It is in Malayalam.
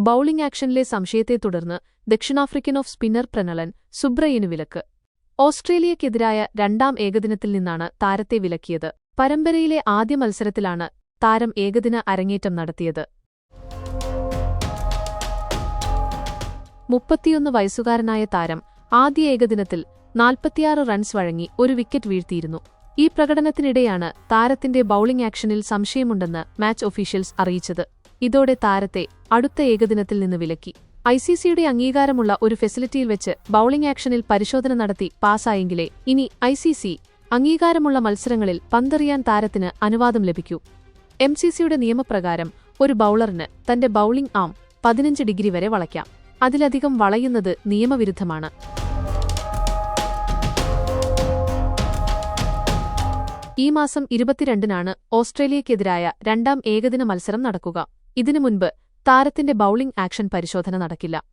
ബൌളിംഗ് ആക്ഷനിലെ സംശയത്തെ തുടർന്ന് ദക്ഷിണാഫ്രിക്കൻ ഓഫ് സ്പിന്നർ പ്രണലൻ സുബ്രയിനു വിലക്ക്. ഓസ്ട്രേലിയക്കെതിരായ രണ്ടാം ഏകദിനത്തിൽ നിന്നാണ് താരത്തെ വിലക്കിയത്. പരമ്പരയിലെ ആദ്യ മത്സരത്തിലാണ് താരം ഏകദിന അരങ്ങേറ്റം നടത്തിയത്. മുപ്പത്തിയൊന്ന് വയസ്സുകാരനായ താരം ആദ്യ ഏകദിനത്തിൽ നാൽപ്പത്തിയാറ് റൺസ് വഴങ്ങി ഒരു വിക്കറ്റ് വീഴ്ത്തിയിരുന്നു. ഈ പ്രകടനത്തിനിടെയാണ് താരത്തിന്റെ ബൌളിംഗ് ആക്ഷനിൽ സംശയമുണ്ടെന്ന് മാച്ച് ഒഫീഷ്യൽസ് അറിയിച്ചത്. ഇതോടെ താരത്തെ അടുത്ത ഏകദിനത്തിൽ നിന്ന് വിലക്കി. ഐ സി സിയുടെ അംഗീകാരമുള്ള ഒരു ഫെസിലിറ്റിയിൽ വെച്ച് ബൌളിംഗ് ആക്ഷനിൽ പരിശോധന നടത്തി പാസായെങ്കിലേ ഇനി ഐ സി സി അംഗീകാരമുള്ള മത്സരങ്ങളിൽ പന്തെറിയാൻ താരത്തിന് അനുവാദം ലഭിക്കൂ. എം സി സിയുടെ നിയമപ്രകാരം ഒരു ബൌളറിന് തന്റെ ബൌളിംഗ് ആം പതിനഞ്ച് ഡിഗ്രി വരെ വളയ്ക്കാം. അതിലധികം വളയുന്നത് നിയമവിരുദ്ധമാണ്. ഈ മാസം ഇരുപത്തിരണ്ടിനാണ് ഓസ്ട്രേലിയക്കെതിരായ രണ്ടാം ഏകദിന മത്സരം നടക്കുക. ഇതിനു മുൻപ് താരത്തിന്റെ ബൌളിംഗ് ആക്ഷൻ പരിശോധന നടക്കില്ല